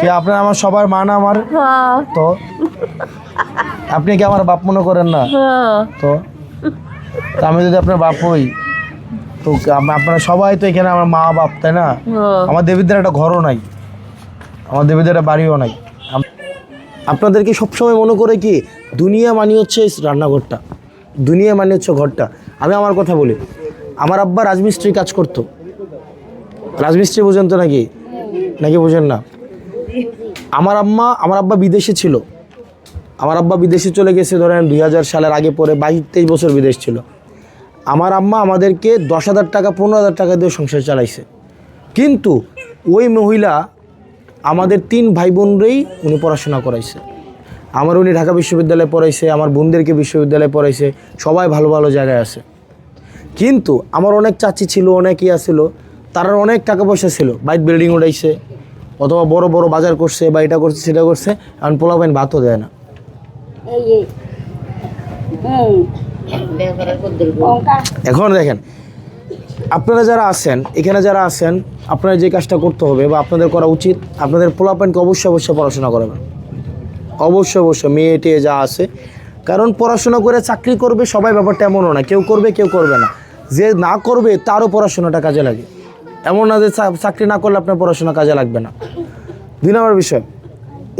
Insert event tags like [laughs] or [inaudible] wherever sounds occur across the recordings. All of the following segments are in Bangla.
কি আপনার আমার সবার মা না আমার? হ্যাঁ। তো? আপনি কি আমার বাপ মনে করেন না? হ্যাঁ। তো? আমি যদি আপনার বাপ হই তো আপ- আপনারা সবাই তো এখানে আমার মা বাপ তাই না? হ্যাঁ। আমার দেবীদের একটা ঘরও নাই। আমার দেবীদের একটা বাড়িও নাই। আপনাদেরকে সবসময় মনে করে কি দুনিয়া মানে হচ্ছে রান্নাঘরটা? দুনিয়া মানে হচ্ছে ঘরটা? আমি আমার কথা বলি। আমার আব্বা রাজমিস্ত্রি কাজ করতো। রাজমিস্ত্রি বোঝেন তো নাকি? নাকি বোঝেন না? আমার আম্মা, আমার আব্বা বিদেশে ছিল। আমার আব্বা বিদেশে চলে গেছে ধরেন দুই হাজার সালের আগে পরে বাইশ তেইশ বছর বিদেশ ছিল। আমার আম্মা আমাদেরকে দশ হাজার টাকা, পনেরো হাজার টাকা দিয়ে সংসার চালাইছে। কিন্তু ওই মহিলা আমাদের তিন ভাই বোনরেই উনি পড়াশোনা করাইছে। আমার উনি ঢাকা বিশ্ববিদ্যালয়ে পড়াইছে, আমার বোনদেরকে বিশ্ববিদ্যালয়ে পড়াইছে, সবাই ভালো ভালো জায়গায় আছে। কিন্তু আমার অনেক চাচি ছিল, অনেকই ইয়া ছিল তার অনেক টাকা পয়সা ছিল, বাইক বিল্ডিং উঠাইছে অথবা বড় বড় বাজার করছে বা এটা করছে সেটা করছে এখন পোলাপাইন ভাতও দেয় না। এখন দেখেন আপনারা যারা আছেন এখানে যারা আছেন আপনারা যে কাজটা করতে হবে বা আপনাদের করা উচিত আপনাদের পোলাপাইনকে অবশ্যই অবশ্যই পড়াশোনা করাবেন। অবশ্যই অবশ্যই মেয়ে টেয়ে যা আছে। কারণ পড়াশোনা করে চাকরি করবে সবাই ব্যাপারটা এমনও না কেউ করবে কেউ করবে না। যে না করবে তারও পড়াশোনাটা কাজে লাগে। এমন না যে চাকরি না করলে আপনার পড়াশোনা কাজে লাগবে না। দুই নম্বর বিষয়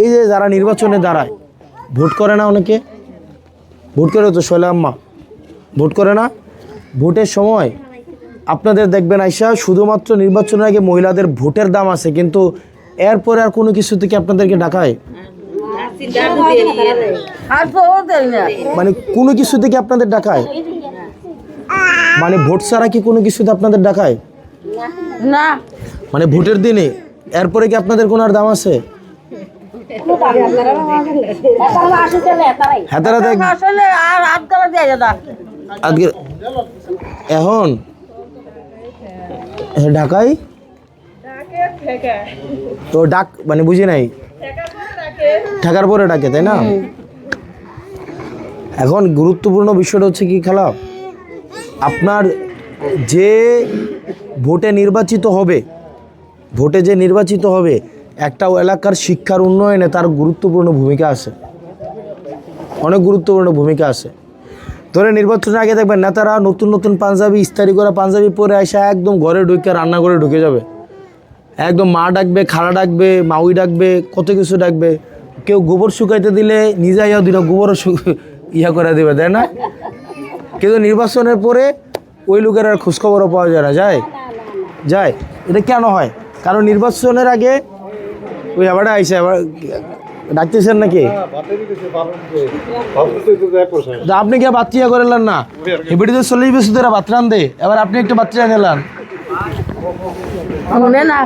এই যে যারা নির্বাচনে দাঁড়ায় ভোট করে না অনেকে? ভোট করে তো শৈলা আম্মা। ভোট করে না? ভোটের সময় আপনাদের দেখবেন আইসা শুধুমাত্র নির্বাচনের আগে মহিলাদের ভোটের দাম আছে কিন্তু এরপরে আর কোনো কিছু থেকে আপনাদেরকে ডাকায় মানে কোনো কিছু থেকে আপনাদের ডাকায় মানে ভোট ছাড়া কি কোনো কিছুতে আপনাদের ডাকায় না। মানে ভোটের দিনে এরপরে কি আপনাদের কোনো আর দাম আছে? এখন? এ, ঢাকায়? তো ডাক মানে বুঝি নাই। ঢাকার পরে ডাকে তাই না? এখন গুরুত্বপূর্ণ বিষয়টা হচ্ছে কি খেলা? আপনার যে ভোটে নির্বাচিত হবে। ভোটে যে নির্বাচিত হবে একটা এলাকার শিক্ষার উন্নয়নে তার গুরুত্বপূর্ণ ভূমিকা আছে। অনেক গুরুত্বপূর্ণ ভূমিকা আছে। ধরে নির্বাচনের আগে দেখবেন নেতারা নতুন নতুন পাঞ্জাবি, ইস্তারি করা পাঞ্জাবি পরে আসা একদম ঘরে ঢুকে রান্না করে ঢুকে যাবে। একদম মা ডাকবে, খালা ডাকবে, মাউই ডাকবে, কত কিছু ডাকবে। কেউ গোবর শুকাইতে দিলে নিজে ইয়া দিল গোবরও ইয়া করে দেবে, তাই না? কিন্তু নির্বাচনের পরে ওই লোকের আর খোঁজখবরও পাওয়া যায় না যায়? যায়? এটা কেন হয়? কারণ নির্বাচনের আগে ওই আবার আইসে আবার ডাকতেছেন নাকি? আপনি কে বাচ্চা করেলেন না? এবারে তো চল্লিশ বছর ধরে বাচ্চা দে এবার আপনি একটু বাচ্চা নিলেন। মনে না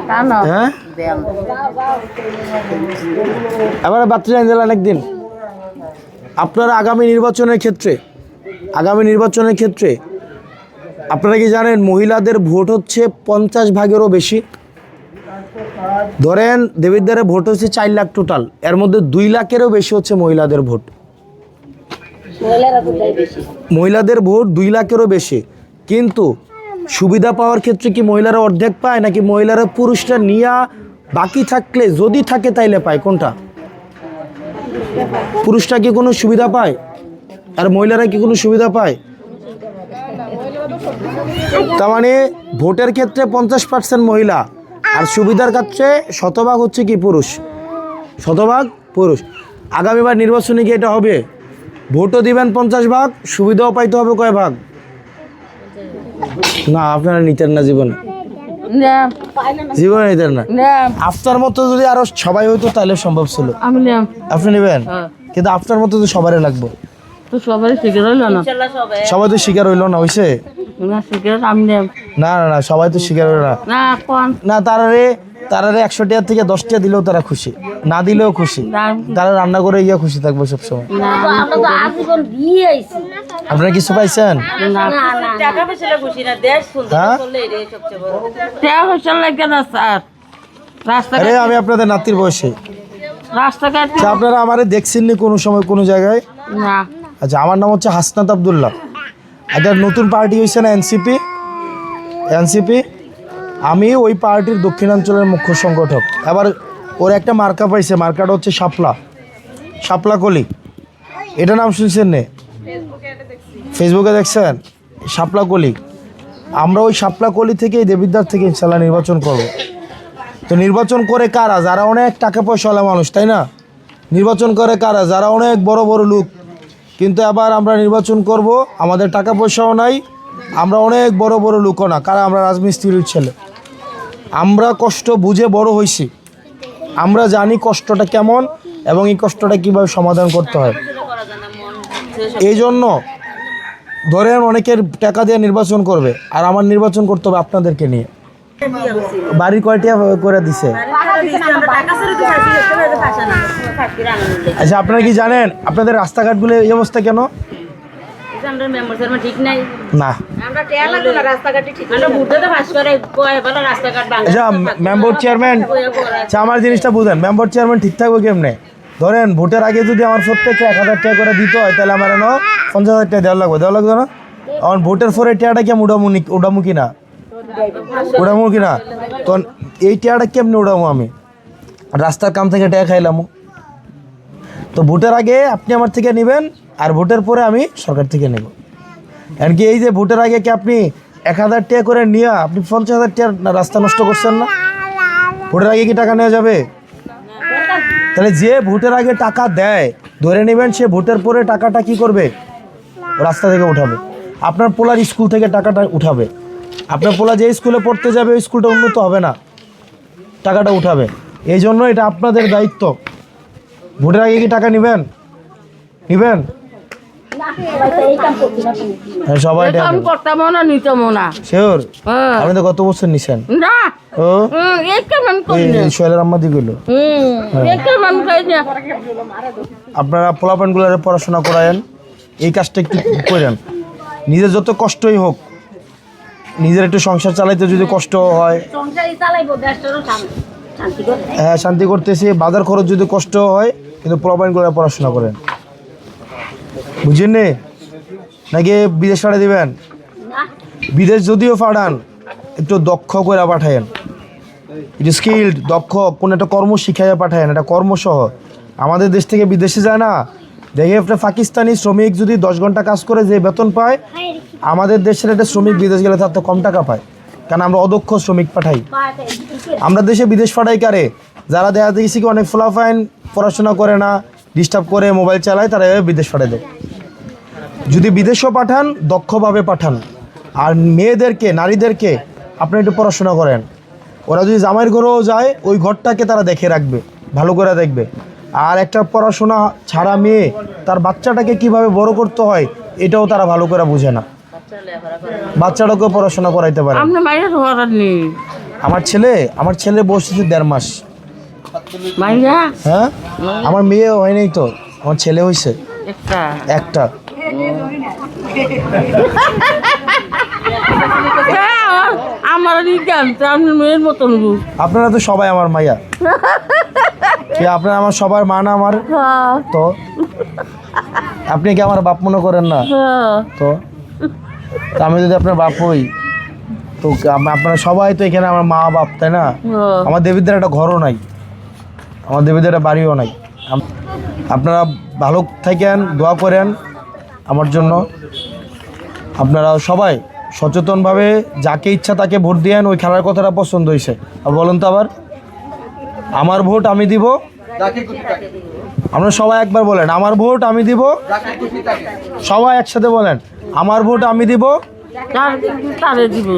হ্যাঁ? এবার বাচ্চা দিলেন একদিন। আপনারা আগামী নির্বাচনের ক্ষেত্রে আগামী নির্বাচনের ক্ষেত্রে আপনারা কি জানেন মহিলাদের ভোট হচ্ছে পঞ্চাশ ভাগেরও বেশি? ধরেন দেবিদ্বারের ভোট হচ্ছে চার লাখ টোটাল এর মধ্যে দুই লাখেরও বেশি হচ্ছে মহিলাদের ভোট। মহিলাদের ভোট দুই লাখেরও বেশি। কিন্তু সুবিধা পাওয়ার ক্ষেত্রে কি মহিলারা অর্ধেক পায় নাকি মহিলারা পুরুষরা নিয়া বাকি থাকলে যদি থাকে তাইলে পায়? কোনটা? পুরুষরা কি কোনো সুবিধা পায়? আর মহিলারা কি কোনো সুবিধা পায়? তার মানে ভোটের ক্ষেত্রে পঞ্চাশ পার্সেন্ট মহিলা আর সুবিধার ক্ষেত্রে শতভাগ হচ্ছে কি পুরুষ? শতভাগ পুরুষ। আগামীবার নির্বাচনে কি এটা হবে। ভোটও দিবেন পঞ্চাশ ভাগ সুবিধাও পাইতে হবে কয় ভাগ? না আপনারা নিতেন না জীবনে। জীবনে নিতেন না? আপনার মতো যদি আরও সবাই হইতো তাহলে সম্ভব ছিল। আপনি নেবেন? হ্যাঁ। কিন্তু আপনার মতো তো সবারই লাগবে। তো সবাই শিখে রইল না। সবাই। তো শিকার হইল না হইছে? না আমি না না না সবাই তো শিকার হইল না। না কোন? না তারারে তারারে একশো টাকা থেকে দশ টাকা দিলেও তারা খুশি। না দিলেও খুশি। তারা রান্না করে ইয়া খুশি থাকবে সবসময়। আপনারা কিছু পাইছেন? না টাকা পয়সা খুশি না দেশ সুন্দর হ্যাঁ? আমি আপনাদের নাতির বয়সে। রাস্তাঘাট আপনারা আমারে দেখছেন নি কোনো সময় কোনো জায়গায়? না। আচ্ছা আমার নাম হচ্ছে হাসনাত আবদুল্লাহ। একটা নতুন পার্টি হয়েছে না এনসিপি? এনসিপি? আমি ওই পার্টির দক্ষিণাঞ্চলের মুখ্য সংগঠক। এবার ওর একটা মার্কা পাইছে, মার্কাটা হচ্ছে শাপলা। শাপলা কলি। এটা নাম শুনছেন নে? ফেসবুকে দেখছেন? শাপলা কলি। আমরা ওই শাপলা কলি থেকে দেবিদ্বার থেকে ইনশাল্লাহ নির্বাচন করব। তো নির্বাচন করে কারা? যারা অনেক টাকা পয়সাওয়ালা মানুষ, তাই না? নির্বাচন করে কারা? যারা অনেক বড় বড় লোক কিন্তু আবার আমরা নির্বাচন করব, আমাদের টাকা পয়সাও নাই, আমরা অনেক বড় বড় লোকও না কারণ আমরা রাজমিস্ত্রির ছেলে। আমরা কষ্ট বুঝে বড় হয়েছি আমরা জানি কষ্টটা কেমন এবং এই কষ্টটা কীভাবে সমাধান করতে হয়। এই জন্য ধরেন অনেকের টাকা দিয়ে নির্বাচন করবে, আর আমার নির্বাচন করতে হবে আপনাদেরকে নিয়ে। বাড়ির কয়টা করে দিছে? আচ্ছা আপনারা কি জানেন? আপনাদের রাস্তাঘাটগুলো এই অবস্থা কেন? আচ্ছা মেম্বার চেয়ারম্যান আচ্ছা আমার জিনিসটা বুঝেন, মেম্বার চেয়ারম্যান ঠিক থাকবে কেমনে? ধরেন, ভোটের আগে যদি আমার প্রত্যেককে এক হাজার টাকা করে দিতে হয়, তাহলে আমার পঞ্চাশ হাজার টাকা দেওয়া লাগবে। দেওয়া লাগবে না? আমার ভোটের পরে টাকাটা কেমন উড়ামু নি- না? উড়ামু কি না তো এই টাকাটা কেমনে উড়ামু আমি? রাস্তার কাম থেকে টাকা খাইলাম। তো ভোটের আগে আপনি আমার থেকে নেবেন, আর ভোটের পরে আমি সরকার থেকে নেব। এমনকি এই যে ভোটের আগে কি আপনি এক হাজার টাকা করে নিয়ে আপনি পঞ্চাশ হাজার টাকার রাস্তা নষ্ট করছেন না? ভোটের আগে কি টাকা নেওয়া যাবে? তাহলে যে ভোটের আগে টাকা দেয়, ধরে নেবেন সে ভোটের পরে টাকাটা কি করবে? রাস্তা থেকে উঠাবে। আপনার পোলার স্কুল থেকে টাকাটা উঠাবে। আপনার পোলা যে স্কুলে পড়তে যাবে ওই স্কুলটা উন্নত হবে না। টাকাটা উঠাবে। এই জন্য এটা আপনাদের দায়িত্ব। ভোটের আগে কি টাকা নেবেন? নেবেন? হ্যাঁ সবাই করতাম না নিতাম না। শিওর? হ্যাঁ। আপনি তো কত বছর নিছেন। না। ও? সোহেলের আম্মা দিগুলো না। আপনারা পোলাপানগুলো পড়াশোনা করায়েন। এই কাজটা একটু করেন। নিজের যত কষ্টই হোক নিজের একটু সংসার চালাইতে যদি কষ্ট হয়। শান্তি করে হ্যাঁ শান্তি করতেছি। বাজার খরচ যদি কষ্ট হয় কিন্তু প্রবাইন করে পড়াশোনা করেন। বুঝছেন নি? নাকি বিদেশ পাঠিয়ে দিবেন? বিদেশ যদিও পাঠান একটু দক্ষ করে পাঠায়েন। একটু স্কিল্ড দক্ষ কোন একটা কর্ম শিখাইয়া পাঠায়েন একটা কর্মসহ। আমাদের দেশ থেকে বিদেশে যায় না দেখে একটা পাকিস্তানি শ্রমিক যদি দশ ঘণ্টা কাজ করে যে বেতন পায়, আমাদের দেশের একটা শ্রমিক বিদেশ গেলে তার তো কম টাকা পায়। কারণ আমরা অদক্ষ শ্রমিক পাঠাই। আমরা দেশে বিদেশ পাঠাই কারে? যারা দেখা দেখেছি কি অনেক ফলাফাইন পড়াশোনা করে না ডিস্টার্ব করে মোবাইল চালায়, তারা এভাবে বিদেশ পাঠায় দেয়। যদি বিদেশেও পাঠান, দক্ষভাবে পাঠান। আর মেয়েদেরকে, নারীদেরকে আপনি একটু পড়াশোনা করেন। ওরা যদি জামাইয়ের ঘরেও যায়, ওই ঘরটাকে তারা দেখে রাখবে, ভালো করে দেখবে। আর একটা পড়াশোনা ছাড়া মেয়ে তার বাচ্চাটাকে কীভাবে বড় করতে হয় এটাও তারা ভালো করে বুঝে না। বাচ্চাটাকেও পড়াশোনা করাইতে পারে আমার ছেলে আমার ছেলে বসেছে দেড় মাস। হ্যাঁ? আমার মেয়ে হয় নাই তো আমার ছেলে হয়েছে। একটা। আপনারা তো সবাই আমার মাইয়া। [laughs] কি আপনার আমার সবার মা না আমার? হ্যাঁ, তো? আপনি কি আমার বাপ মনে করেন না? হ্যাঁ। তো? আমি যদি আপনার বাপ হই তো আপ- আপনারা সবাই তো এখানে আমার মা বাপ তাই না? হ্যাঁ। আমার দেবীদের একটা ঘরও নাই। আমার দেবীদের একটা বাড়িও নাই। আপনারা ভালো থাকেন দোয়া করেন আমার জন্য। আপনারা সবাই সচেতনভাবে যাকে ইচ্ছা তাকে ভোট দিয়েন ওই খেলার কথাটা পছন্দ হয়েছে আর বলুন তো আবার। আমার ভোট আমি দিব। আপনারা সবাই একবার বলেন আমার ভোট আমি দিব। সবাই একসাথে বলেন আমার ভোট আমি দিব। দিব?